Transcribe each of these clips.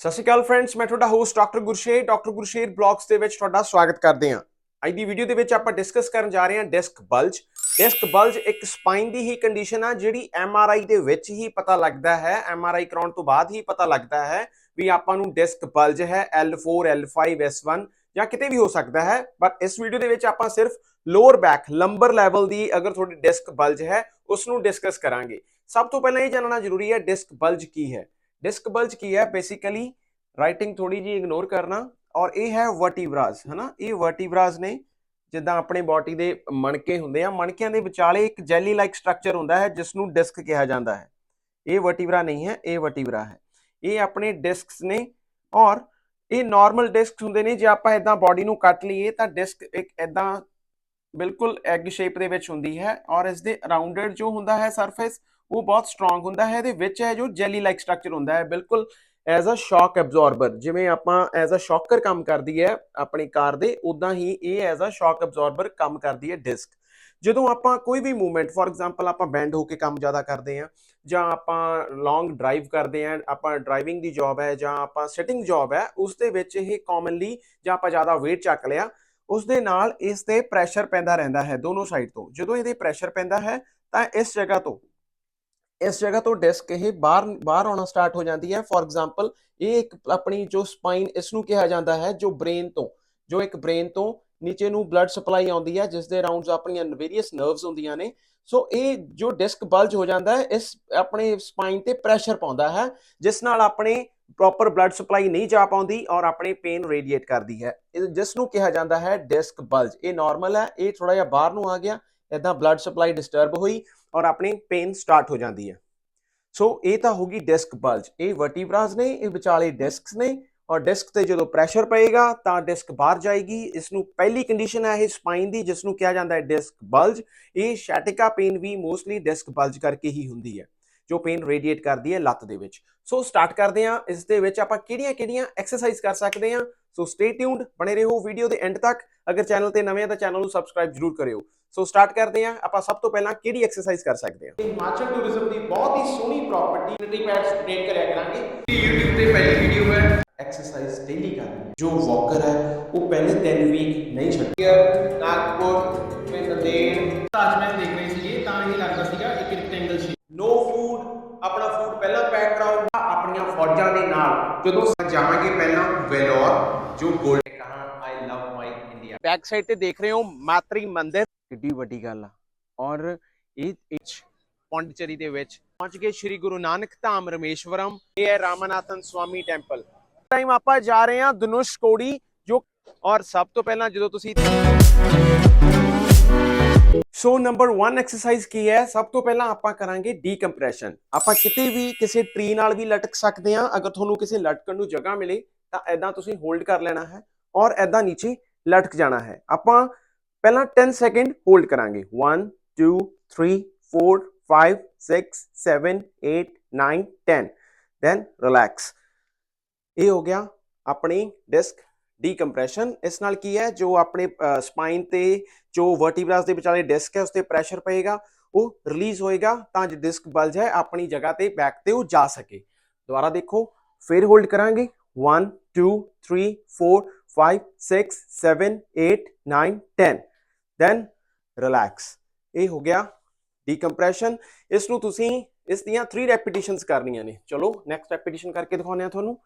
ਸਤਿ ਸ਼੍ਰੀ ਅਕਾਲ ਫਰੈਂਡਸ ਮੈਂ ਤੁਹਾਡਾ host doctor Gursher doctor Gursher blogs ਦੇ ਵਿੱਚ ਤੁਹਾਡਾ ਸਵਾਗਤ ਕਰਦੇ ਹਾਂ। ਅੱਜ ਦੀ ਵੀਡੀਓ ਦੇ ਵਿੱਚ ਆਪਾਂ ਡਿਸਕਸ ਕਰਨ ਜਾ ਰਹੇ ਹਾਂ ਡਿਸਕ ਬਲਜ ਡਿਸਕ ਬਲਜ ਇੱਕ ਸਪਾਈਨ ਦੀ ਹੀ ਕੰਡੀਸ਼ਨ ਆ, ਜਿਹੜੀ ਐੱਮ ਆਰ ਆਈ ਦੇ ਵਿੱਚ ਹੀ ਪਤਾ ਲੱਗਦਾ ਹੈ। ਐੱਮ ਆਰ ਆਈ ਕਰਾਉਣ ਤੋਂ ਬਾਅਦ ਹੀ ਪਤਾ ਲੱਗਦਾ ਹੈ ਵੀ ਆਪਾਂ ਨੂੰ ਡਿਸਕ ਬਲਜ ਹੈ L4 L5 S1 ਜਾਂ ਕਿਤੇ ਵੀ ਹੋ ਸਕਦਾ ਹੈ। ਬਟ ਇਸ ਵੀਡੀਓ ਦੇ ਵਿੱਚ ਆਪਾਂ ਸਿਰਫ ਲੋਅਰ ਬੈਕ ਲੰਬਰ ਲੈਵਲ ਦੀ ਅਗਰ ਤੁਹਾਡੀ ਡਿਸਕ ਬਲਜ ਹੈ, ਉਸ ਨੂੰ ਡਿਸਕਸ ਕਰਾਂਗੇ। ਸਭ ਤੋਂ ਪਹਿਲਾਂ ਇਹ ਜਾਣਨਾ ਜ਼ਰੂਰੀ ਹੈ ਡਿਸਕ ਬਲਜ ਕੀ ਹੈ। ਡਿਸਕ ਬਲਜ ਕੀ ਹੈ? ਬੇਸਿਕਲੀ ਰਾਈਟਿੰਗ ਥੋੜੀ ਜੀ ਇਗਨੋਰ ਕਰਨਾ ਔਰ ਇਹ ਹੈ ਵਰਟੀਬਰਾਸ ਹਨਾ? ਇਹ ਵਰਟੀਬਰਾਸ ਨੇ ਜਿੱਦਾਂ ਆਪਣੇ ਬਾਡੀ ਦੇ ਮਣਕੇ ਹੁੰਦੇ ਆ, ਮਣਕਿਆਂ ਦੇ ਵਿਚਾਲੇ ਇੱਕ ਜੈਲੀ ਲਾਈਕ ਸਟਰਕਚਰ ਹੁੰਦਾ ਹੈ ਜਿਸ ਨੂੰ ਡਿਸਕ ਕਿਹਾ ਜਾਂਦਾ ਹੈ। ਇਹ ਵਰਟੀਬਰਾ ਨਹੀਂ ਹੈ, ਇਹ ਵਰਟੀਬਰਾ ਹੈ। ਇਹ ਆਪਣੇ ਡਿਸਕਸ ਨੇ ਔਰ ਇਹ ਨਾਰਮਲ ਡਿਸਕ ਹੁੰਦੇ ਨੇ, ਜੇ ਆਪਾਂ ਇਦਾਂ ਬਾਡੀ ਨੂੰ ਕੱਟ ਲਈਏ ਤਾਂ ਡਿਸਕ ਇੱਕ ਇਦਾਂ ਬਿਲਕੁਲ ਐਗ ਸ਼ੇਪ ਦੇ ਵਿੱਚ ਹੁੰਦੀ ਹੈ ਔਰ ਇਸ ਦੇ ਰਾਉਂਡਡ ਜੋ ਹੁੰਦਾ ਹੈ ਸਰਫੇਸ ਉਹ ਬਹੁਤ ਸਟਰੋਂਗ ਹੁੰਦਾ ਹੈ, ਇਹਦੇ ਵਿੱਚ ਹੈ ਜੋ ਜੈਲੀ ਲਾਈਕ ਸਟਰਕਚਰ ਹੁੰਦਾ ਹੈ। ਬਿਲਕੁਲ ਐਜ਼ ਅ ਸ਼ੌਕ ਐਬਜ਼ੌਰਬਰ ਜਿਵੇਂ ਆਪਾਂ ਐਜ਼ ਅ ਸ਼ੌਕਰ ਕੰਮ ਕਰਦੀ ਹੈ ਆਪਣੀ ਕਾਰ ਦੇ ਉਦਾਂ ਹੀ ਇਹ ਐਜ਼ ਅ ਸ਼ੌਕ ਐਬਜ਼ੌਰਬਰ ਕੰਮ ਕਰਦੀ ਹੈ ਡਿਸਕ ਜਦੋਂ ਆਪਾਂ ਕੋਈ ਵੀ ਮੂਵਮੈਂਟ ਫੋਰ ਐਗਜ਼ਾਮਪਲ ਆਪਾਂ ਬੈਂਡ ਹੋ ਕੇ ਕੰਮ ਜ਼ਿਆਦਾ ਕਰਦੇ ਆ ਜਾਂ ਆਪਾਂ ਲੌਂਗ ਡਰਾਈਵ ਕਰਦੇ ਆ ਆਪਾਂ ਡਰਾਈਵਿੰਗ ਦੀ ਜੌਬ ਹੈ, ਜਾਂ ਆਪਾਂ ਸਿਟਿੰਗ ਜੌਬ ਹੈ, ਉਸ ਦੇ ਵਿੱਚ ਇਹ ਕਾਮਨਲੀ ਜਾਂ ਆਪਾਂ ਜ਼ਿਆਦਾ weight ਚੱਕ ਲਿਆ, ਉਸ ਦੇ ਨਾਲ ਇਸ ਤੇ ਪ੍ਰੈਸ਼ਰ ਪੈਂਦਾ ਰਹਿੰਦਾ ਹੈ ਦੋਨੋਂ ਸਾਈਡ ਤੋਂ। ਜਦੋਂ ਇਹਦੇ ਪ੍ਰੈਸ਼ਰ ਪੈਂਦਾ ਹੈ, ਤਾਂ ਇਸ ਜਗ੍ਹਾ ਤੋਂ ਇਸ ਜਗ੍ਹਾ ਤੋਂ ਡਿਸਕ ਇਹ ਬਾਹਰ ਬਾਹਰ ਆਉਣਾ ਸਟਾਰਟ ਹੋ ਜਾਂਦੀ ਹੈ। ਫੋਰ ਐਗਜ਼ਾਮਪਲ ਇਹ ਇੱਕ ਆਪਣੀ ਜੋ ਸਪਾਈਨ ਇਸ ਨੂੰ ਕਿਹਾ ਜਾਂਦਾ ਹੈ, ਜੋ ਬ੍ਰੇਨ ਤੋਂ, ਜੋ ਇੱਕ ਬ੍ਰੇਨ ਤੋਂ ਨੀਚੇ ਨੂੰ ਬਲੱਡ ਸਪਲਾਈ ਆਉਂਦੀ ਹੈ ਜਿਸ ਦੇ ਰਾਉਂਡਸ ਆਪਣੀਆਂ ਵੇਰੀਅਸ ਨਰਵਸ ਹੁੰਦੀਆਂ ਨੇ। ਸੋ ਇਹ ਜੋ ਡਿਸਕ ਬਲਜ ਹੋ ਜਾਂਦਾ ਹੈ, ਇਸ ਆਪਣੇ ਸਪਾਈਨ ਤੇ ਪ੍ਰੈਸ਼ਰ ਪਾਉਂਦਾ ਹੈ, ਜਿਸ ਨਾਲ ਆਪਣੇ ਪ੍ਰੋਪਰ ਬਲੱਡ ਸਪਲਾਈ ਨਹੀਂ ਜਾ ਪਾਉਂਦੀ ਔਰ ਆਪਣੇ ਪੇਨ ਰੇਡੀਏਟ ਕਰਦੀ ਹੈ। ਜਿਸ ਨੂੰ ਕਿਹਾ ਜਾਂਦਾ ਹੈ ਡਿਸਕ ਬਲਜ ਇਹ ਨਾਰਮਲ ਹੈ, ਇਹ ਥੋੜਾ ਜਿਹਾ ਬਾਹਰ ਨੂੰ ਆ ਗਿਆ। ਇਦਾਂ ਬਲੱਡ ਸਪਲਾਈ ਡਿਸਟਰਬ ਹੋਈ ਔਰ ਆਪਣੀ ਪੇਨ ਸਟਾਰਟ ਹੋ ਜਾਂਦੀ ਹੈ। ਸੋ ਇਹ ਤਾਂ ਹੋਗੀ ਡਿਸਕ ਬਲਜ ਇਹ ਵਰਟੀਬਰਾਸ ਨੇ, ਇਹ ਵਿਚਾਲੇ ਡਿਸਕਸ ਨੇ ਔਰ ਡਿਸਕ ਤੇ ਜਦੋਂ ਪ੍ਰੈਸ਼ਰ ਪਏਗਾ ਤਾਂ ਡਿਸਕ ਬਾਹਰ ਜਾਏਗੀ। ਇਸ ਨੂੰ ਪਹਿਲੀ ਕੰਡੀਸ਼ਨ ਹੈ ਇਹ ਸਪਾਈਨ ਦੀ ਜਿਸ ਨੂੰ ਕਿਹਾ ਜਾਂਦਾ ਹੈ ਡਿਸਕ ਬਲਜ ਇਹ ਸ਼ੈਟਿਕਾ ਪੇਨ ਵੀ ਮੋਸਟਲੀ ਡਿਸਕ ਬਲਜ ਕਰਕੇ ਹੀ ਹੁੰਦੀ ਹੈ, ਜੋ ਪੇਨ ਰੇਡੀਏਟ ਕਰਦੀ ਹੈ ਲੱਤ ਦੇ ਵਿੱਚ। ਸੋ ਸਟਾਰਟ ਕਰਦੇ ਹਾਂ। ਇਸ ਦੇ ਵਿੱਚ ਆਪਾਂ ਕਿਹੜੀਆਂ-ਕਿਹੜੀਆਂ ਐਕਸਰਸਾਈਜ਼ ਕਰ ਸਕਦੇ ਹਾਂ? ਸੋ ਸਟੇ ਟਿਊਨਡ ਬਣੇ ਰਹੋ ਵੀਡੀਓ ਦੇ ਐਂਡ ਤੱਕ। ਅਗਰ ਚੈਨਲ ਤੇ ਨਵੇਂ ਆ ਤਾਂ ਚੈਨਲ ਨੂੰ ਸਬਸਕ੍ਰਾਈਬ ਜਰੂਰ ਕਰਿਓ। ਸੋ ਸਟਾਰਟ ਕਰਦੇ ਹਾਂ ਆਪਾਂ ਸਭ ਤੋਂ ਪਹਿਲਾਂ ਕਿਹੜੀ ਐਕਸਰਸਾਈਜ਼ ਕਰ ਸਕਦੇ ਹਾਂ? ਹਿਮਾਚਲ ਟੂਰਿਜ਼ਮ ਦੀ ਬਹੁਤ ਹੀ ਸੋਹਣੀ ਪ੍ਰਾਪਰਟੀ ਨਟੀ ਪੈਡਸ ਅਪਡੇਟ ਕਰਿਆ ਕਰਾਂਗੇ। YouTube ਤੇ ਪਹਿਲੀ ਵੀਡੀਓ ਹੈ। ਐਕਸਰਸਾਈਜ਼ ਡੇਲੀ ਕਰਨੀ। ਜੋ ਵਾਕਰ ਹੈ ਉਹ ਪਹਿਲੇ 3 ਵੀਕ ਨਹੀਂ ਛੱਡਿਆ ਨਾਗਪੁਰ ਤੇ ਨੰਦੇੜ ਤਾਜ ਮਹਿਲ ਦੇਖ ਰਹੇ ਸੀਗੇ ਤਾਂ ਇਹ ਲੱਗਦਾ ਸੀਗਾ ਇੱਕ ਰੈਕਟੈਂਗਲ ਸ਼ੇਪ ਨੋ ਫੂਡ ਆਪਣਾ ਫੂਡ ਪਹਿਲਾਂ ਪੈਕ ਕਰਾਓ। ਆਪਣੀਆਂ ਫੌਜਾਂ ਦੇ ਨਾਲ ਜਦੋਂ ਜਾਵਾਂਗੇ ਜੋ ਗੋਲਡ ਕਹਾਂ I love my India back side ਤੇ ਦੇਖ ਰਹੇ ਹੋ ਮਾਤਰੀ ਮੰਦਿਰ। ਕਿੱਡੀ ਵੱਡੀ ਗੱਲ ਆ। ਔਰ ਇਹ ਇੱਚ ਪੌਂਡੀਚੇਰੀ ਦੇ ਵਿੱਚ ਪਹੁੰਚ ਗਏ ਸ੍ਰੀ ਗੁਰੂ ਨਾਨਕ ਧਾਮ ਰਮੇਸ਼ਵਰਮ। ਇਹ ਹੈ ਰਾਮਨਾਥਨ ਸਵਾਮੀ ਟੈਂਪਲ। ਟਾਈਮ ਆਪਾਂ ਜਾ ਰਹੇ ਹਾਂ ਧਨੁਸ਼ ਕੋੜੀ, ਜੋ ਔਰ ਸਭ ਤੋਂ ਪਹਿਲਾਂ ਜਦੋਂ ਤੁਸੀਂ ਸੋ ਨੰਬਰ 1 ਐਕਸਰਸਾਈਜ਼ ਕੀ ਹੈ? ਸਭ ਤੋਂ ਪਹਿਲਾਂ ਆਪਾਂ ਕਰਾਂਗੇ ਡੀਕੰਪਰੈਸ਼ਨ ਆਪਾਂ ਕਿਤੇ ਵੀ ਕਿਸੇ ਟ੍ਰੀ ਨਾਲ ਵੀ ਲਟਕ ਸਕਦੇ ਹਾਂ, ਅਗਰ ਤੁਹਾਨੂੰ ਕਿਸੇ ਲਟਕਣ ਨੂੰ ਜਗ੍ਹਾ ਮਿਲੇ ਤਾਂ ਐਦਾਂ ਤੁਸੀਂ ਹੋਲਡ ਕਰ ਲੈਣਾ ਹੈ ਔਰ ਐਦਾਂ ਨੀਚੇ ਲਟਕ ਜਾਣਾ ਹੈ। ਆਪਾਂ ਪਹਿਲਾਂ 10 ਸੈਕਿੰਡ ਹੋਲਡ ਕਰਾਂਗੇ। 1 2 3 4 5 6 7 8 9 10 ਦੈਨ ਰਿਲੈਕਸ ਇਹ ਹੋ ਗਿਆ ਆਪਣੀ ਡਿਸਕ ਡੀਕੰਪਰੈਸ਼ਨ ਇਸ ਨਾਲ ਕੀ ਹੈ? ਜੋ ਆਪਣੇ ਸਪਾਈਨ ਤੇ ਜੋ ਵਰਟੀਬਰਾਸ ਦੇ ਵਿਚਾਲੇ ਡਿਸਕ ਹੈ ਉਸ ਤੇ ਪ੍ਰੈਸ਼ਰ ਪਏਗਾ। ਉਹ ਰਿਲੀਜ਼ ਹੋਏਗਾ ਤਾਂ ਜੋ ਡਿਸਕ ਬਲਜ ਹੈ ਆਪਣੀ ਜਗ੍ਹਾ ਤੇ ਬੈਕ ਤੇ ਉਹ ਜਾ ਸਕੇ। ਦੁਬਾਰਾ ਦੇਖੋ, ਫਿਰ ਹੋਲਡ ਕਰਾਂਗੇ। 1 2 3 4 5 6 7 8 9 10 ਦੈਨ ਰਿਲੈਕਸ ਇਹ ਹੋ ਗਿਆ ਡੀਕੰਪਰੈਸ਼ਨ ਇਸ ਨੂੰ ਤੁਸੀਂ ਇਸ ਦੀਆਂ 3 ਰੈਪੀਟੀਸ਼ਨਸ ਕਰਨੀਆਂ ਨੇ। ਚਲੋ ਨੈਕਸਟ ਰੈਪੀਟੀਸ਼ਨ ਕਰਕੇ ਦਿਖਾਉਂਦੇ ਆ ਤੁਹਾਨੂੰ।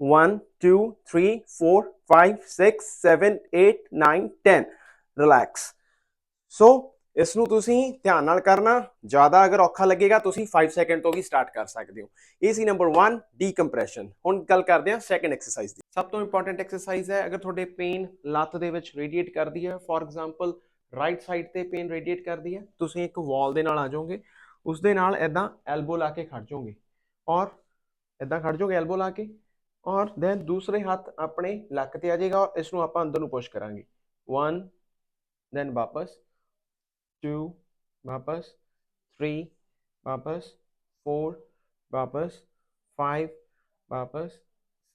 1 2 3 4 5 6 7 8 9 10 ਰਿਲੈਕਸ ਸੋ ਇਸ ਨੂੰ ਤੁਸੀਂ ਧਿਆਨ ਨਾਲ ਕਰਨਾ, ਜ਼ਿਆਦਾ ਅਗਰ ਔਖਾ ਲੱਗੇਗਾ ਤੁਸੀਂ 5 ਸੈਕਿੰਡ ਤੋਂ ਵੀ ਸਟਾਰਟ ਕਰ ਸਕਦੇ ਹੋ। ਇਹ ਸੀ ਨੰਬਰ 1 ਡੀਕੰਪਰੈਸ਼ਨ ਹੁਣ ਗੱਲ ਕਰਦੇ ਹਾਂ ਸੈਕਿੰਡ ਐਕਸਰਸਾਈਜ਼ ਦੀ। ਸਭ ਤੋਂ ਇੰਪੋਰਟੈਂਟ ਐਕਸਰਸਾਈਜ਼ ਹੈ, ਅਗਰ ਤੁਹਾਡੇ ਪੇਨ ਲੱਤ ਦੇ ਵਿੱਚ ਰੇਡੀਏਟ ਕਰਦੀ ਹੈ ਫੋਰ ਐਗਜ਼ਾਮਪਲ ਰਾਈਟ ਸਾਈਡ ਤੇ ਪੇਨ ਰੇਡੀਏਟ ਕਰਦੀ ਹੈ, ਤੁਸੀਂ ਇੱਕ ਵਾਲ ਦੇ ਨਾਲ ਆ ਜਾਓਗੇ, ਉਸ ਦੇ ਨਾਲ ਐਦਾਂ ਐਲਬੋ ਲਾ ਕੇ ਖੜ ਜਾਓਗੇ ਔਰ ਐਦਾਂ ਖੜ ਜਾਓਗੇ ਐਲਬੋ ਲਾ ਕੇ ਔਰ ਦੈਨ ਦੂਸਰੇ ਹੱਥ ਆਪਣੇ ਲੱਕ ਤੇ ਆ ਜਾਏਗਾ ਔਰ ਇਸ ਨੂੰ ਆਪਾਂ ਅੰਦਰ ਨੂੰ ਪੁਸ਼ ਕਰਾਂਗੇ। 1 ਦੈਨ ਵਾਪਸ। 2 ਵਾਪਸ 3 ਵਾਪਸ 4 ਵਾਪਸ 5 ਵਾਪਸ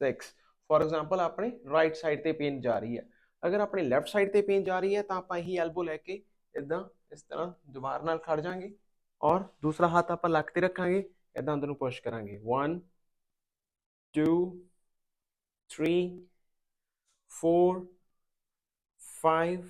6 ਫੋਰ ਐਗਜ਼ਾਮਪਲ ਆਪਣੇ ਰਾਈਟ ਸਾਈਡ ਤੇ ਪੇਨ ਜਾ ਰਹੀ ਹੈ। ਅਗਰ ਆਪਣੇ ਲੈਫਟ ਸਾਈਡ ਤੇ ਪੇਨ ਜਾ ਰਹੀ ਹੈ, ਤਾਂ ਆਪਾਂ ਇਹੀ ਐਲਬੋ ਲੈ ਕੇ ਇਦਾਂ ਇਸ ਤਰ੍ਹਾਂ ਦੀਵਾਰ ਨਾਲ ਖੜ ਜਾਾਂਗੇ ਔਰ ਦੂਸਰਾ ਹੱਥ ਆਪਾਂ ਲੱਕ ਤੇ ਰੱਖਾਂਗੇ ਇਦਾਂ ਅੰਦਰ ਨੂੰ ਪੁਸ਼ ਕਰਾਂਗੇ। 1 2 3 4 5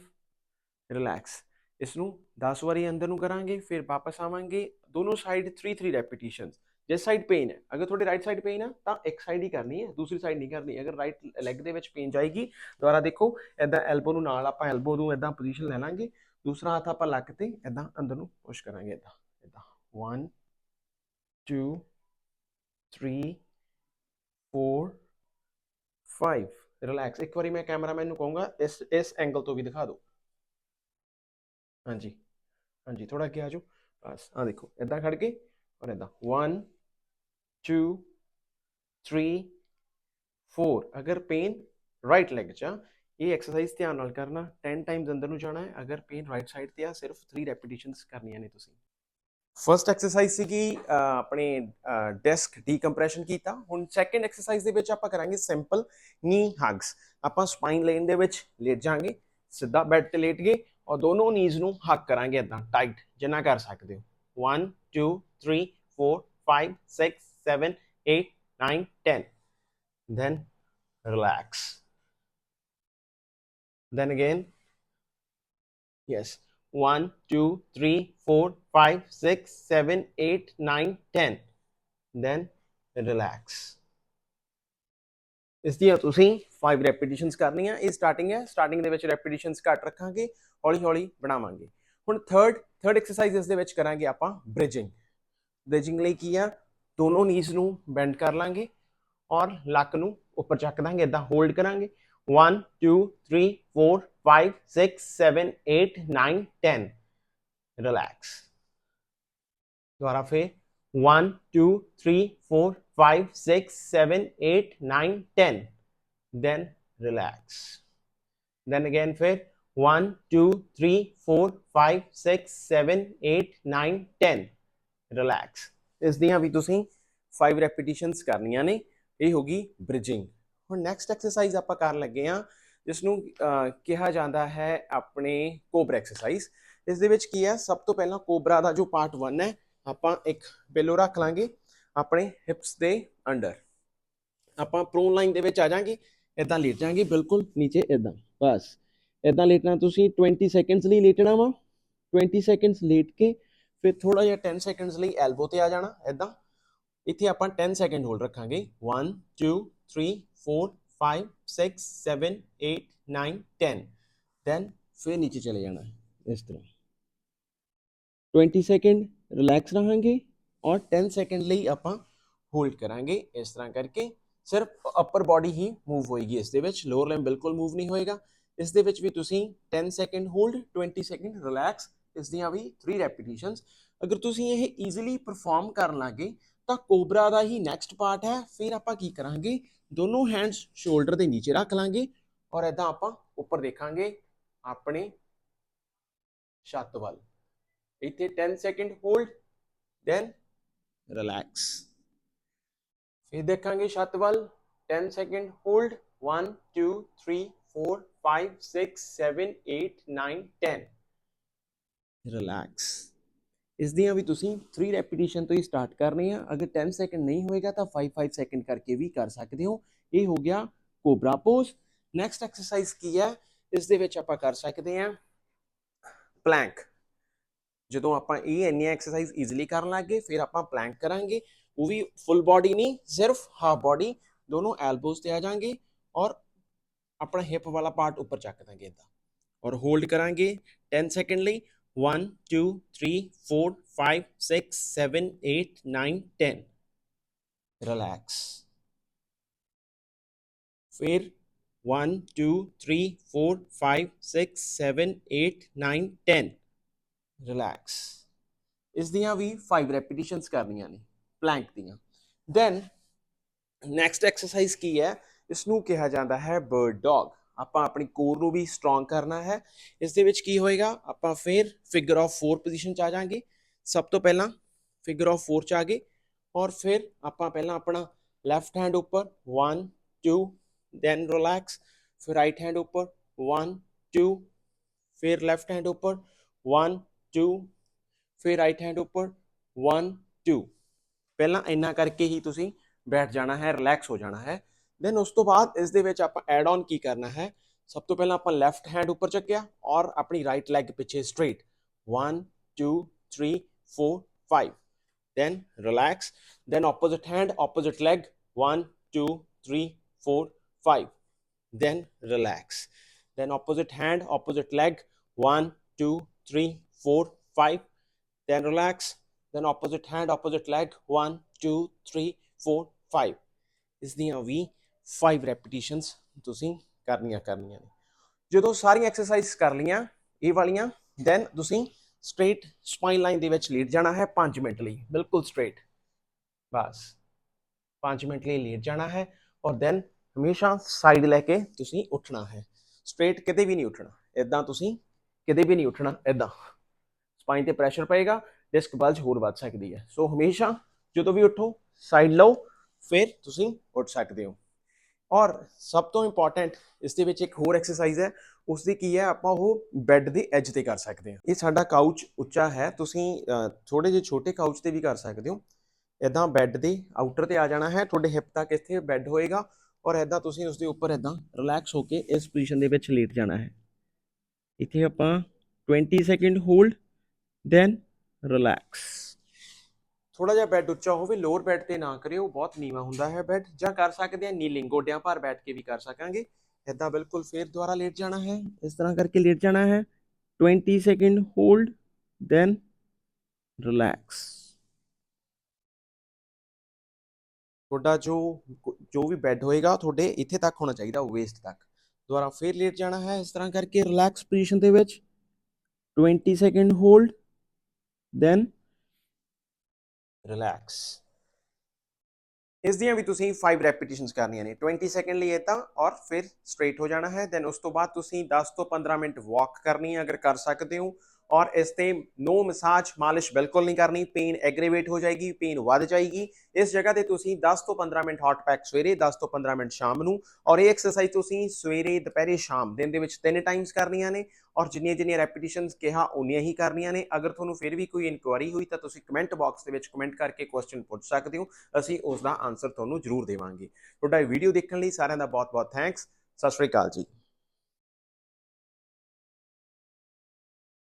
ਰਿਲੈਕਸ ਇਸ ਨੂੰ 10 ਵਾਰੀ ਅੰਦਰ ਨੂੰ ਕਰਾਂਗੇ, ਫਿਰ ਵਾਪਸ ਆਵਾਂਗੇ। ਦੋਨੋਂ ਸਾਈਡ 3 3 ਰੈਪੀਟੀਸ਼ਨਸ ਜਿਸ ਸਾਈਡ ਪੇਨ ਹੈ, ਅਗਰ ਤੁਹਾਡੀ ਰਾਈਟ ਸਾਈਡ ਪੇਨ ਹੈ ਤਾਂ ਇੱਕ ਸਾਈਡ ਹੀ ਕਰਨੀ ਹੈ, ਦੂਸਰੀ ਸਾਈਡ ਨਹੀਂ ਕਰਨੀ। ਅਗਰ ਰਾਈਟ ਲੈਗ ਦੇ ਵਿੱਚ ਪੇਨ ਜਾਏਗੀ, ਦੁਬਾਰਾ ਦੇਖੋ ਇਦਾਂ ਐਲਬੋ ਨੂੰ ਨਾਲ ਆਪਾਂ ਐਲਬੋ ਨੂੰ ਇਦਾਂ ਪੋਜੀਸ਼ਨ ਲੈ ਲਾਂਗੇ। ਦੂਸਰਾ ਹੱਥ ਆਪਾਂ ਲੱਕ ਤੇ ਇਦਾਂ ਅੰਦਰ ਨੂੰ ਪੁਸ਼ ਕਰਾਂਗੇ ਇਦਾਂ ਇਦਾਂ 1 2 3 4 5 ਰਿਲੈਕਸ ਇੱਕ ਵਾਰੀ ਮੈਂ ਕੈਮਰਾਮੈਨ ਨੂੰ ਕਹੂੰਗਾ, ਇਸ ਇਸ ਐਂਗਲ ਤੋਂ ਵੀ ਦਿਖਾ ਦਿਓ। ਹਾਂਜੀ ਹਾਂਜੀ ਥੋੜਾ ਅੱਗੇ ਆ ਜਾਓ। ਬਸ ਆ ਦੇਖੋ ਇਦਾਂ ਖੜ ਕੇ ਔਰ ਇਦਾਂ 1 2 3 4 ਅਗਰ ਪੇਨ ਰਾਈਟ ਲੈਗ 'ਚ ਆ, ਇਹ ਐਕਸਰਸਾਈਜ਼ ਧਿਆਨ ਨਾਲ ਕਰਨਾ। 10 ਟਾਈਮਸ ਅੰਦਰ ਨੂੰ ਜਾਣਾ ਹੈ। ਅਗਰ ਪੇਨ ਰਾਈਟ ਸਾਈਡ ਤੇ ਆ, ਸਿਰਫ 3 ਰੈਪੀਟੀਸ਼ਨਸ ਕਰਨੀਆਂ ਨੇ ਤੁਸੀਂ। ਫਰਸਟ ਐਕਸਰਸਾਈਜ਼ ਸੀਗੀ ਆਪਣੇ ਡੈਸਕ ਡੀਕੰਪਰੈਸ਼ਨ ਕੀਤਾ। ਹੁਣ ਸੈਕੰਡ ਐਕਸਰਸਾਈਜ਼ ਦੇ ਵਿੱਚ ਆਪਾਂ ਕਰਾਂਗੇ ਸਿੰਪਲ ਨੀ ਹਗਸ ਆਪਾਂ ਸਪਾਈਨ ਲਾਈਨ ਦੇ ਵਿੱਚ ਲੇਟ ਜਾਾਂਗੇ ਸਿੱਧਾ ਬੈੱਡ ਤੇ ਲੇਟ ਗਏ। ਔਰ ਦੋਨੋਂ ਨੀਜ਼ ਨੂੰ ਹੱਕ ਕਰਾਂਗੇ ਇਦਾਂ ਟਾਈਟ ਜਿੰਨਾ ਕਰ ਸਕਦੇ ਹੋ। 1 2 3 4 5 6 7 8 9 10 then relax then again yes 1 2 3 4 5 6 7 8 9 10 then relax ਇਸ ਦੀ ਤੁਸੀਂ 5 ਰੈਪੀਟੀਸ਼ਨਸ ਕਰਨੀਆਂ। ਇਹ ਸਟਾਰਟਿੰਗ ਹੈ। ਸਟਾਰਟਿੰਗ ਦੇ ਵਿੱਚ ਰੈਪੀਟੀਸ਼ਨਸ ਘੱਟ ਰੱਖਾਂਗੇ। ਹੌਲੀ ਹੌਲੀ ਬਣਾਵਾਂਗੇ। ਹੁਣ ਥਰਡ ਥਰਡ ਐਕਸਰਸਾਈਜ਼ ਇਸ ਦੇ ਵਿੱਚ ਕਰਾਂਗੇ ਆਪਾਂ ਬ੍ਰਿਜਿੰਗ ਬ੍ਰਿਜਿੰਗ ਲਈ ਕੀ ਆ? ਦੋਨੋਂ ਨੀਜ਼ ਨੂੰ ਬੈਂਡ ਕਰ ਲਾਂਗੇ ਔਰ ਲੱਕ ਨੂੰ ਉੱਪਰ ਚੱਕ ਦਾਂਗੇ ਇਦਾਂ ਹੋਲਡ ਕਰਾਂਗੇ। 1 2 3 4 5 6 7 8 9 10 ਰਿਲੈਕਸ ਦੁਬਾਰਾ ਫੇਰ। 1 2 3 4 5 6 7 8 9 10 then relax then again fir 1 2 3 4 5 6 7 8 9 10 relax. ਇਸ ਦੀਆਂ ਵੀ ਤੁਸੀਂ 5 ਰੈਪੀਟੀਸ਼ਨਸ ਕਰਨੀਆਂ ਨੇ। ਇਹ ਹੋ ਗਈ ਬ੍ਰਿਜਿੰਗ ਹੁਣ ਨੈਕਸਟ ਐਕਸਰਸਾਈਜ਼ ਆਪਾਂ ਕਰਨ ਲੱਗੇ ਆ ਜਿਸ ਨੂੰ ਕਿਹਾ ਜਾਂਦਾ ਹੈ ਆਪਣੇ ਕੋਬਰਾ ਐਕਸਰਸਾਈਜ਼ ਇਸ ਦੇ ਵਿੱਚ ਕੀ ਹੈ? ਸਭ ਤੋਂ ਪਹਿਲਾਂ ਕੋਬਰਾ ਦਾ ਜੋ ਪਾਰਟ 1 ਹੈ, ਆਪਾਂ ਇੱਕ ਬਿਲੋ ਰੱਖ ਲਾਂਗੇ ਆਪਣੇ ਹਿਪਸ ਦੇ ਅੰਡਰ ਆਪਾਂ ਪ੍ਰੋਨ ਲਾਈਨ ਦੇ ਵਿੱਚ ਆ ਜਾਾਂਗੇ ਇਦਾਂ ਲੇਟ ਜਾਾਂਗੇ, ਬਿਲਕੁਲ ਨੀਚੇ ਇਦਾਂ ਬਸ। ਇਦਾਂ ਲੇਟਣਾ ਤੁਸੀਂ 20 ਸੈਕਿੰਡਸ ਲਈ ਲੇਟਣਾ ਵਾ 20 ਸੈਕਿੰਡਸ ਲੇਟ ਕੇ ਫਿਰ ਥੋੜਾ ਜਿਹਾ 10 ਸੈਕਿੰਡਸ ਲਈ ਐਲਬੋ ਤੇ ਆ ਜਾਣਾ ਇਦਾਂ ਇੱਥੇ ਆਪਾਂ 10 ਸੈਕਿੰਡ ਹੋਲਡ ਰੱਖਾਂਗੇ। 1 2 3 4 5 6 7 8 9 10 ਦੈਨ ਫਿਰ ਨੀਚੇ ਚਲੇ ਜਾਣਾ ਇਸ ਤਰ੍ਹਾਂ। 20 ਸੈਕਿੰਡ ਰਿਲੈਕਸ ਰਹਾਂਗੇ ਔਰ 10 ਸੈਕਿੰਡ ਲਈ ਆਪਾਂ ਹੋਲਡ ਕਰਾਂਗੇ ਇਸ ਤਰ੍ਹਾਂ ਕਰਕੇ। ਸਿਰਫ ਅਪਰ ਬਾਡੀ ਹੀ ਮੂਵ ਹੋਏਗੀ ਇਸ ਦੇ ਵਿੱਚ। ਲੋਅਰ ਲਿੰਬ ਬਿਲਕੁਲ ਮੂਵ ਨਹੀਂ ਹੋਏਗਾ। ਇਸ ਦੇ ਵਿੱਚ ਵੀ ਤੁਸੀਂ 10 ਸੈਕਿੰਡ ਹੋਲਡ 20 ਸੈਕਿੰਡ ਰਿਲੈਕਸ ਇਸ ਦੀਆਂ ਵੀ 3 ਰੈਪੀਟੀਸ਼ਨਸ ਅਗਰ ਤੁਸੀਂ ਇਹ ਈਜ਼ੀਲੀ ਪਰਫਾਰਮ ਕਰਨ ਲੱਗੇ ਤਾਂ ਕੋਬਰਾ ਦਾ ਹੀ ਨੈਕਸਟ ਪਾਰਟ ਹੈ। ਫਿਰ ਆਪਾਂ ਕੀ ਕਰਾਂਗੇ? ਦੋਨੋਂ ਹੈਂਡਸ ਸ਼ੋਲਡਰ ਦੇ ਨੀਚੇ ਰੱਖ ਲਾਂਗੇ ਔਰ ਐਦਾਂ ਆਪਾਂ ਉੱਪਰ ਦੇਖਾਂਗੇ ਆਪਣੇ ਛੱਤ ਵੱਲ। ਇੱਥੇ 10 ਸੈਕਿੰਡ ਹੋਲਡ ਦੈਨ ਰਿਲੈਕਸ ਫਿਰ ਦੇਖਾਂਗੇ ਛੱਤ ਵੱਲ। 10 ਸੈਕਿੰਡ ਹੋਲਡ 1 2 3 4 5 6 7 8 9 10 ਰਿਲੈਕਸ ਇਸ ਦੀਆਂ ਵੀ ਤੁਸੀਂ 3 ਰੈਪੀਟੀਸ਼ਨ ਤੋਂ ਹੀ ਸਟਾਰਟ ਕਰਨੇ ਆ। ਅਗਰ 10 ਸੈਕਿੰਡ ਨਹੀਂ ਹੋਏਗਾ ਤਾਂ 5 5 ਸੈਕਿੰਡ ਕਰਕੇ ਵੀ ਕਰ ਸਕਦੇ ਹੋ। ਇਹ ਹੋ ਗਿਆ ਕੋਬਰਾ ਪੋਜ਼ ਨੈਕਸਟ ਐਕਸਰਸਾਈਜ਼ ਕੀ ਹੈ? ਇਸ ਦੇ ਵਿੱਚ ਆਪਾਂ ਕਰ ਸਕਦੇ ਹਾਂ ਪਲੈਂਕ ਜਦੋਂ ਆਪਾਂ ਇਹ ਇੰਨੀਆਂ ਐਕਸਰਸਾਈਜ਼ ਈਜ਼ੀਲੀ ਕਰਨ ਲੱਗੇ ਫਿਰ ਆਪਾਂ ਪਲੈਂਕ ਕਰਾਂਗੇ। ਉਹ ਵੀ ਫੁੱਲ ਬਾਡੀ ਨਹੀਂ, ਸਿਰਫ ਹਾਫ ਬਾਡੀ ਦੋਨੋਂ ਐਲਬੋਜ਼ ਤੇ ਆ ਜਾਾਂਗੇ ਔਰ ਆਪਣਾ ਹਿਪ ਵਾਲਾ ਪਾਰਟ ਉੱਪਰ ਚੱਕ ਦਾਂਗੇ ਇਦਾਂ ਔਰ ਹੋਲਡ ਕਰਾਂਗੇ 10 ਸੈਕਿੰਡ ਲਈ। 1 2 3 4 5 6 7 8 9 10 ਰਿਲੈਕਸ ਫਿਰ 1 2 3 4 5 6 7 8 9 10 ਰਿਲੈਕਸ ਇਸ ਦੀਆਂ ਵੀ 5 ਰੈਪੀਟੀਸ਼ਨਸ ਕਰਨੀਆਂ ਨੇ। ਪਲੈਂਕ ਦੀਆਂ। ਦੈਨ ਨੈਕਸਟ ਐਕਸਰਸਾਈਜ਼ ਕੀ ਹੈ? ਇਸ ਨੂੰ ਕਿਹਾ ਜਾਂਦਾ ਹੈ ਬਰਡ ਡੌਗ ਆਪਾਂ ਆਪਣੀ ਕੋਰ ਨੂੰ ਵੀ ਸਟਰੋਂਗ ਕਰਨਾ ਹੈ। ਇਸ ਦੇ ਵਿੱਚ ਕੀ ਹੋਏਗਾ? ਆਪਾਂ ਫਿਰ ਫਿਗਰ ਆਫ 4 ਪੋਜੀਸ਼ਨ ਚ ਆ ਜਾਾਂਗੇ ਸਭ ਤੋਂ ਪਹਿਲਾਂ ਫਿਗਰ ਆਫ 4 ਚ ਆ ਗਏ। ਔਰ ਫਿਰ ਆਪਾਂ ਪਹਿਲਾਂ ਆਪਣਾ ਲੈਫਟ ਹੈਂਡ ਉੱਪਰ 1 2 ਦੈਨ ਰਿਲੈਕਸ ਫਿਰ ਰਾਈਟ ਹੈਂਡ ਉੱਪਰ 1 2 ਫਿਰ ਲੈਫਟ ਹੈਂਡ ਉੱਪਰ 1 2 ਫਿਰ ਰਾਈਟ ਹੈਂਡ ਉੱਪਰ 1 2 ਪਹਿਲਾਂ ਇੰਨਾ ਕਰਕੇ ਹੀ ਤੁਸੀਂ ਬੈਠ ਜਾਣਾ ਹੈ ਰਿਲੈਕਸ ਹੋ ਜਾਣਾ ਹੈ। ਦੈਨ ਉਸ ਤੋਂ ਬਾਅਦ ਇਸ ਦੇ ਵਿੱਚ ਆਪਾਂ ਐਡ ਆਨ ਕੀ ਕਰਨਾ ਹੈ ਸਭ ਤੋਂ ਪਹਿਲਾਂ ਆਪਾਂ ਲੈਫਟ ਹੈਂਡ ਉੱਪਰ ਚੱਕਿਆ ਔਰ ਆਪਣੀ ਰਾਈਟ ਲੈਗ ਪਿੱਛੇ straight 1 2 3 4 5 then relax then opposite hand opposite leg 1 2 3 4 5 then relax then opposite hand opposite leg 1 2 3 4 5 then relax then opposite hand opposite leg 1 2 3 4 5 ਇਸ ਦੀਆਂ ਵੀ 5 ਰੈਪੀਟੀਸ਼ਨਸ ਤੁਸੀਂ ਕਰਨੀਆਂ ਕਰਨੀਆਂ ਨੇ। ਜਦੋਂ ਸਾਰੀਆਂ ਐਕਸਰਸਾਈਜ਼ ਕਰ ਲੀਆਂ ਇਹ ਵਾਲੀਆਂ ਦੈਨ ਤੁਸੀਂ ਸਟ੍ਰੇਟ ਸਪਾਈਨ ਲਾਈਨ ਦੇ ਵਿੱਚ ਲੇਟ ਜਾਣਾ ਹੈ 5 ਮਿੰਟ ਲਈ। ਬਿਲਕੁਲ ਸਟ੍ਰੇਟ ਬਸ। 5 ਮਿੰਟ ਲਈ ਲੇਟ ਜਾਣਾ ਹੈ ਔਰ ਦੈਨ ਹਮੇਸ਼ਾ ਸਾਈਡ ਲੈ ਕੇ ਤੁਸੀਂ ਉੱਠਣਾ ਹੈ। ਸਟ੍ਰੇਟ ਕਿਤੇ ਵੀ ਨਹੀਂ ਉੱਠਣਾ। ਇਦਾਂ ਤੁਸੀਂ ਕਿਤੇ ਵੀ ਨਹੀਂ ਉੱਠਣਾ ਇਦਾਂ ਸਪਾਈਨ ਤੇ ਪ੍ਰੈਸ਼ਰ ਪਏਗਾ ਡਿਸਕ ਬਲਜ ਹੋਰ ਵੱਧ ਸਕਦੀ ਹੈ। ਸੋ ਹਮੇਸ਼ਾ ਜਦੋਂ ਵੀ ਉੱਠੋ ਸਾਈਡ ਲਓ, ਫਿਰ ਤੁਸੀਂ ਉੱਠ ਸਕਦੇ ਹੋ। ਔਰ ਸਭ ਤੋਂ ਇੰਪੋਰਟੈਂਟ ਇਸ ਦੇ ਵਿੱਚ ਇੱਕ ਹੋਰ ਐਕਸਰਸਾਈਜ਼ ਹੈ ਉਸ ਦੀ ਕੀ ਹੈ, ਆਪਾਂ ਉਹ ਬੈੱਡ ਦੀ ਐਜ ਤੇ ਕਰ ਸਕਦੇ ਹਾਂ। ਇਹ ਸਾਡਾ ਕਾਊਚ ਉੱਚਾ ਹੈ, ਤੁਸੀਂ ਥੋੜੇ ਜਿਹੇ ਛੋਟੇ ਕਾਊਚ ਤੇ ਵੀ ਕਰ ਸਕਦੇ ਹੋ। ਇਦਾਂ ਬੈੱਡ ਦੇ ਆਊਟਰ ਤੇ ਆ ਜਾਣਾ ਹੈ, ਤੁਹਾਡੇ ਹਿਪ ਤੱਕ ਇੱਥੇ ਬੈੱਡ ਹੋਏਗਾ ਔਰ ਇਦਾਂ ਤੁਸੀਂ ਉਸ ਦੇ ਉੱਪਰ ਇਦਾਂ ਰਿਲੈਕਸ ਹੋ ਕੇ ਇਸ ਪੋਜੀਸ਼ਨ ਦੇ ਵਿੱਚ ਲੇਟ ਜਾਣਾ ਹੈ। ਇੱਥੇ ਆਪਾਂ 20 ਸੈਕਿੰਡ ਹੋਲਡ ਦੈਨ ਰਿਲੈਕਸ ਥੋੜਾ ਜਿਹਾ ਬੈੱਡ ਉੱਚਾ ਹੋਵੇ, ਲੋਅਰ ਬੈੱਡ ਤੇ ਨਾ ਕਰਿਓ ਬਹੁਤ ਨੀਵਾ ਹੁੰਦਾ ਹੈ ਬੈੱਡ। ਜਾਂ ਕਰ ਸਕਦੇ ਆ ਨੀਲਿੰਗ ਗੋਡਿਆਂ ਭਾਰ ਬੈਠ ਕੇ ਵੀ ਕਰ ਸਕਾਂਗੇ। ਇਦਾਂ ਬਿਲਕੁਲ ਫੇਰ ਦੁਬਾਰਾ ਲੇਟ ਜਾਣਾ ਹੈ। ਇਸ ਤਰ੍ਹਾਂ ਕਰਕੇ ਲੇਟ ਜਾਣਾ ਹੈ। 20 ਸੈਕਿੰਡ ਹੋਲਡ ਦੈਨ ਰਿਲੈਕਸ ਤੁਹਾਡਾ ਜੋ ਜੋ ਵੀ ਬੈੱਡ ਹੋਏਗਾ ਤੁਹਾਡੇ ਇੱਥੇ ਤੱਕ ਹੋਣਾ ਚਾਹੀਦਾ ਵੇਸਟ ਤੱਕ। ਦੁਬਾਰਾ ਫੇਰ ਲੇਟ ਜਾਣਾ ਹੈ। ਇਸ ਤਰ੍ਹਾਂ ਕਰਕੇ ਰਿਲੈਕਸ ਪੋਜੀਸ਼ਨ ਦੇ ਵਿੱਚ 20 ਸੈਕਿੰਡ ਹੋਲਡ ਦੈਨ ਰਿਲੈਕਸ ਇਸ ਦੀਆਂ ਵੀ ਤੁਸੀਂ 5 ਰੈਪੀਟੀਸ਼ਨਸ ਕਰਨੀਆਂ ਨੇ। 20 ਸੈਕਿੰਡ ਲਈ ਇਦਾਂ ਔਰ ਫਿਰ ਸਟ੍ਰੇਟ ਹੋ ਜਾਣਾ ਹੈ। ਦੈਨ ਉਸ ਤੋਂ ਬਾਅਦ ਤੁਸੀਂ 10 ਤੋਂ 15 ਮਿੰਟ ਵਾਕ ਕਰਨੀ ਹੈ, ਅਗਰ ਕਰ ਸਕਦੇ ਹੋ। ਔਰ ਇਸ ਤੇ ਨੋ ਮਸਾਜ ਮਾਲਿਸ਼ ਬਿਲਕੁਲ ਨਹੀਂ ਕਰਨੀ ਪੇਨ ਐਗਰੀਵੇਟ ਹੋ ਜਾਏਗੀ ਪੇਨ ਵੱਧ ਜਾਏਗੀ। ਇਸ ਜਗ੍ਹਾ ਤੇ ਤੁਸੀਂ 10 ਤੋਂ 15 ਮਿੰਟ ਹੌਟ ਪੈਕ ਸਵੇਰੇ 10 ਤੋਂ 15 ਮਿੰਟ ਸ਼ਾਮ ਨੂੰ ਔਰ ਇਹ ਐਕਸਰਸਾਈਜ਼ ਤੁਸੀਂ ਸਵੇਰੇ, ਦੁਪਹਿਰੇ, ਸ਼ਾਮ ਦਿਨ ਦੇ ਵਿੱਚ ਤਿੰਨ ਟਾਈਮਸ ਕਰਨੀਆਂ ਨੇ ਔਰ ਜਿੰਨੀਆਂ ਜਿੰਨੀਆਂ ਰੈਪੀਟੀਸ਼ਨਸ ਕਿਹਾ, ਉਨੀਆਂ ਹੀ ਕਰਨੀਆਂ ਨੇ। ਅਗਰ ਤੁਹਾਨੂੰ ਫਿਰ ਵੀ ਕੋਈ ਇਨਕੁਆਰੀ ਹੋਈ ਤਾਂ ਤੁਸੀਂ ਕਮੈਂਟ ਬਾਕਸ ਦੇ ਵਿੱਚ ਕਮੈਂਟ ਕਰਕੇ ਕੁਐਸਚਨ ਪੁੱਛ ਸਕਦੇ ਹੋ। ਅਸੀਂ ਉਸ ਦਾ ਆਨਸਰ ਤੁਹਾਨੂੰ ਜ਼ਰੂਰ ਦੇਵਾਂਗੇ। ਤੁਹਾਡਾ ਵੀਡੀਓ ਦੇਖਣ ਲਈ ਸਾਰਿਆਂ ਦਾ ਬਹੁਤ ਬਹੁਤ ਥੈਂਕਸ ਸਤਿ ਸ਼੍ਰੀ ਅਕਾਲ ਜੀ।